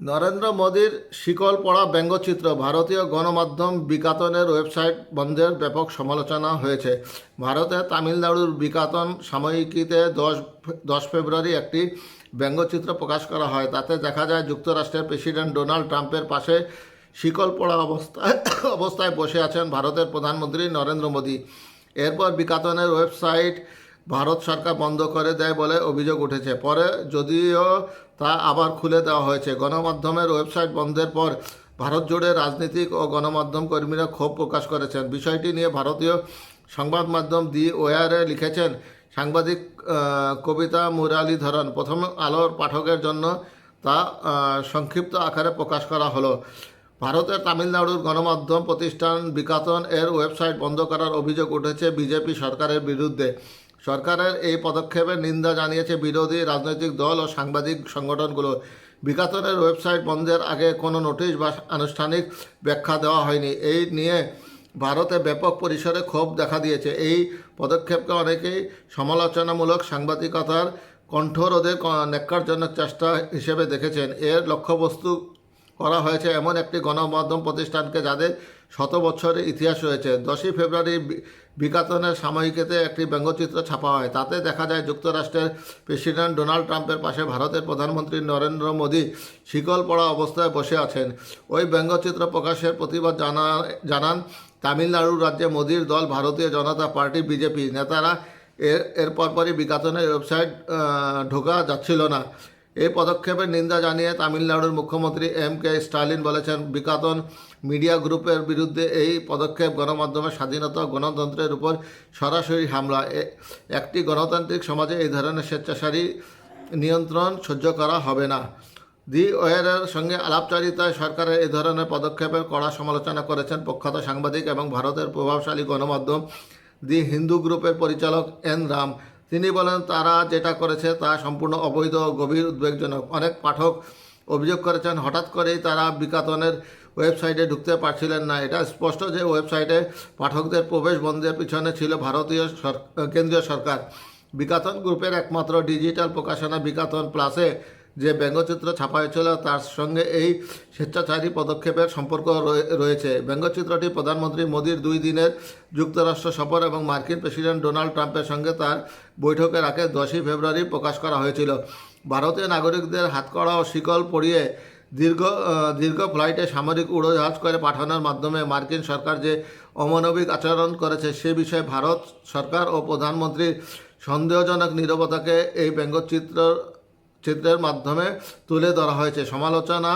নরেন্দ্র মোদীর শিকল পড়া ব্যঙ্গচিত্র ভারতীয় গণমাধ্যম বিকাতনের ওয়েবসাইট বন্ধের ব্যাপক সমালোচনা হয়েছে। ভারতে তামিলনাড়ুর বিকাতন সাময়িকীতে দশ দশ ফেব্রুয়ারি একটি ব্যঙ্গচিত্র প্রকাশ করা হয়। তাতে দেখা যায় যুক্তরাষ্ট্রের প্রেসিডেন্ট ডোনাল্ড ট্রাম্পের পাশে শিকল পড়া অবস্থায় অবস্থায় বসে আছেন ভারতের প্রধানমন্ত্রী নরেন্দ্র মোদী। এরপর বিকাতনের ওয়েবসাইট ভারত সরকার বন্ধ করে দেয় বলে অভিযোগ উঠেছে। পরে যদিও তা আবার খুলে দেওয়া হয়েছে। গণমাধ্যমের ওয়েবসাইট বন্ধের পর ভারত জুড়ে রাজনীতিক ও গণমাধ্যম কর্মীরা ক্ষোভ প্রকাশ করেছেন। বিষয়টি নিয়ে ভারতীয় সংবাদ মাধ্যম দি ওয়ারে লিখেছেন, সাংবাদিক কবিতা মুরালীধরন, প্রথম আলোর পাঠকের জন্য তা সংক্ষিপ্ত আকারে প্রকাশ করা হলো। ভারতের তামিলনাড়ুর গণমাধ্যম প্রতিষ্ঠান বিকাতন এর ওয়েবসাইট বন্ধ করার অভিযোগ উঠেছে বিজেপি সরকারের বিরুদ্ধে। সরকারের এই পদক্ষেপের নিন্দা জানিয়েছে বিরোধী রাজনৈতিক দল ও সাংবাদিক সংগঠনগুলো। বিকাতনের ওয়েবসাইট বন্ধের আগে কোনো নোটিশ বা আনুষ্ঠানিক ব্যাখ্যা দেওয়া হয়নি। এই নিয়ে ভারতে ব্যাপক পরিসরে ক্ষোভ দেখা দিয়েছে। এই পদক্ষেপকে অনেকেই সমালোচনামূলক সাংবাদিকতার কণ্ঠরোধে ন্যাক্কারজনক চেষ্টা হিসেবে দেখেছেন। এর লক্ষ্যবস্তু করা হয়েছে এমন একটি গণমাধ্যম প্রতিষ্ঠানকে যাদের শত বছরের ইতিহাস রয়েছে। দশই ফেব্রুয়ারি বিকাতনের সাময়িকীতে একটি ব্যঙ্গচিত্র ছাপা হয়। তাতে দেখা যায় যুক্তরাষ্ট্রের প্রেসিডেন্ট ডোনাল্ড ট্রাম্পের পাশে ভারতের প্রধানমন্ত্রী নরেন্দ্র মোদী শিকল পড়া অবস্থায় বসে আছেন। ওই ব্যঙ্গচিত্র প্রকাশের প্রতিবাদ জানা, জানান তামিলনাড়ু রাজ্যে মোদীর দল, ভারতীয় জনতা পার্টি, বিজেপি। নেতারা এর এর পরপরই বিকাতনের ওয়েবসাইট ঢোকা যাচ্ছিল না। এই পদক্ষেপের নিন্দা জানিয়ে তামিলনাড়ুর মুখ্যমন্ত্রী এম কে স্টালিন বলেছেন, বিকাতন মিডিয়া গ্রুপের বিরুদ্ধে এই পদক্ষেপ গণমাধ্যমের স্বাধীনতা গণতন্ত্রের উপর সরাসরি হামলা। একটি গণতান্ত্রিক সমাজে এই ধরনের স্বেচ্ছাচারী নিয়ন্ত্রণ সহ্য করা হবে না। দি ওয়ারের সঙ্গে আলাপচারিতায় সরকারের এই ধরনের পদক্ষেপের কড়া সমালোচনা করেছেন প্রখ্যাত সাংবাদিক এবং ভারতের প্রভাবশালী গণমাধ্যম দি হিন্দু গ্রুপের পরিচালক এন রাম। তিনি বলেন, তারা যেটা করেছে তা সম্পূর্ণ অবৈধ, গভীর উদ্বেগজনক। অনেক পাঠক অভিযোগ করেছেন, হঠাৎ করেই তারা বিকাতনের ওয়েবসাইটে ঢুকতে পারছিলেন না। এটা স্পষ্ট যে ওয়েবসাইটে পাঠকদের প্রবেশ বন্ধের পিছনে ছিল ভারতীয় কেন্দ্রীয় সরকার। বিকাতন গ্রুপের একমাত্র ডিজিটাল প্রকাশনা বিকাতন প্লাসে যে ব্যঙ্গচিত্র ছাপা হয়েছিল, তার সঙ্গে এই স্বেচ্ছাচারী পদক্ষেপের সম্পর্ক রয়ে- রয়েছে। ব্যঙ্গচিত্রটি প্রধানমন্ত্রী মোদীর দুই দিনের যুক্তরাষ্ট্র সফর এবং মার্কিন প্রেসিডেন্ট ডোনাল্ড ট্রাম্পের সঙ্গে তার বৈঠকের আগে দশই ফেব্রুয়ারি প্রকাশ করা হয়েছিল। ভারতীয় নাগরিকদের হাতকড়া ও শিকল পরিয়ে দীর্ঘ দীর্ঘ ফ্লাইটে সামরিক উড়োজাহাজ করে পাঠানোর মাধ্যমে মার্কিন সরকার যে অমানবিক আচরণ করেছে, সে বিষয়ে ভারত সরকার ও প্রধানমন্ত্রীর সন্দেহজনক নীরবতাকে এই ব্যঙ্গচিত্র চিত্রের মাধ্যমে তুলে ধরা হয়েছে। সমালোচনা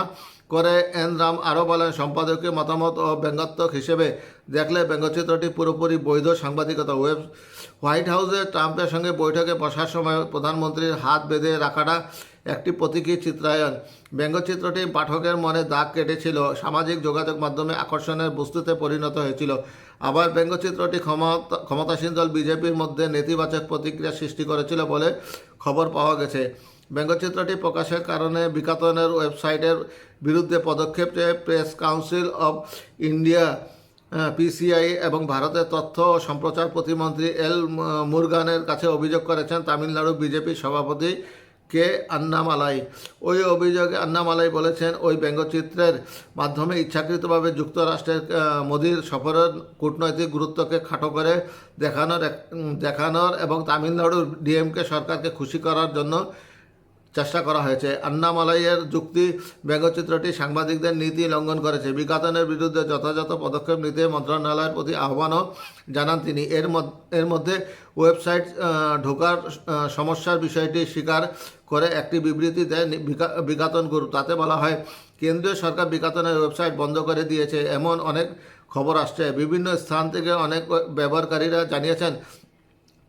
করে এন রাম আরও বলেন, সম্পাদকীয় মতামত ও ব্যঙ্গাত্মক হিসেবে দেখলে ব্যঙ্গচিত্রটি পুরোপুরি বৈধ সাংবাদিকতা। ওয়েব, হোয়াইট হাউসে ট্রাম্পের সঙ্গে বৈঠকে বসার সময় প্রধানমন্ত্রীর হাত বেঁধে রাখাটা একটি প্রতীকী চিত্রায়ন। ব্যঙ্গচিত্রটি পাঠকের মনে দাগ কেটেছিল, সামাজিক যোগাযোগ মাধ্যমে আকর্ষণের বস্তুতে পরিণত হয়েছিল। আবার ব্যঙ্গচিত্রটি ক্ষমতা, ক্ষমতাসীন দল বিজেপির মধ্যে নেতিবাচক প্রতিক্রিয়া সৃষ্টি করেছিল বলে খবর পাওয়া গেছে। ব্যঙ্গচিত্রটি প্রকাশের কারণে বিকাতনের ওয়েবসাইটের বিরুদ্ধে পদক্ষেপ press council of India PCI এবং ভারতের তথ্য ও সম্প্রচার প্রতিমন্ত্রী এল মুরগানের কাছে অভিযোগ করেছেন তামিলনাড়ু বিজেপি সভাপতি কে আন্নামালাই। ওই অভিযোগে আন্নামালাই বলেছেন, ওই ব্যঙ্গচিত্রের মাধ্যমে ইচ্ছাকৃতভাবে যুক্তরাষ্ট্রের মোদীর সফরের কূটনৈতিক গুরুত্বকে খাটো করে দেখানোর দেখানোর এবং তামিলনাড়ুর ডিএমকে সরকারকে খুশি করার জন্য চেষ্টা করা হয়েছে। আন্নামালাইয়ের যুক্তি ব্যঙ্গচিত্রটি সাংবাদিকদের নীতি লঙ্ঘন করেছে। বিকাতনের বিরুদ্ধে যথাযথ পদক্ষেপ নিতে মন্ত্রণালয়ের প্রতি আহ্বানও জানান তিনি। এর এর মধ্যে ওয়েবসাইট ঢোকার সমস্যার বিষয়টি স্বীকার করে একটি বিবৃতি দেয় নি- বিকা- বিকাতন গ্রুপ তাতে বলা হয়, কেন্দ্রীয় সরকার বিকাতনের ওয়েবসাইট বন্ধ করে দিয়েছে। এমন অনেক খবর আসছে। বিভিন্ন স্থান থেকে অনেক ব্যবহারকারীরা জানিয়েছেন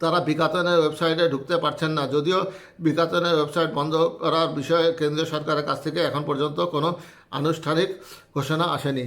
তারা বিকাতনের ওয়েবসাইটে ঢুকতে পারছেন না। যদিও বিকাতনের ওয়েবসাইট বন্ধ করার বিষয়ে কেন্দ্রীয় সরকারের কাছ থেকে এখন পর্যন্ত কোনো আনুষ্ঠানিক ঘোষণা আসেনি।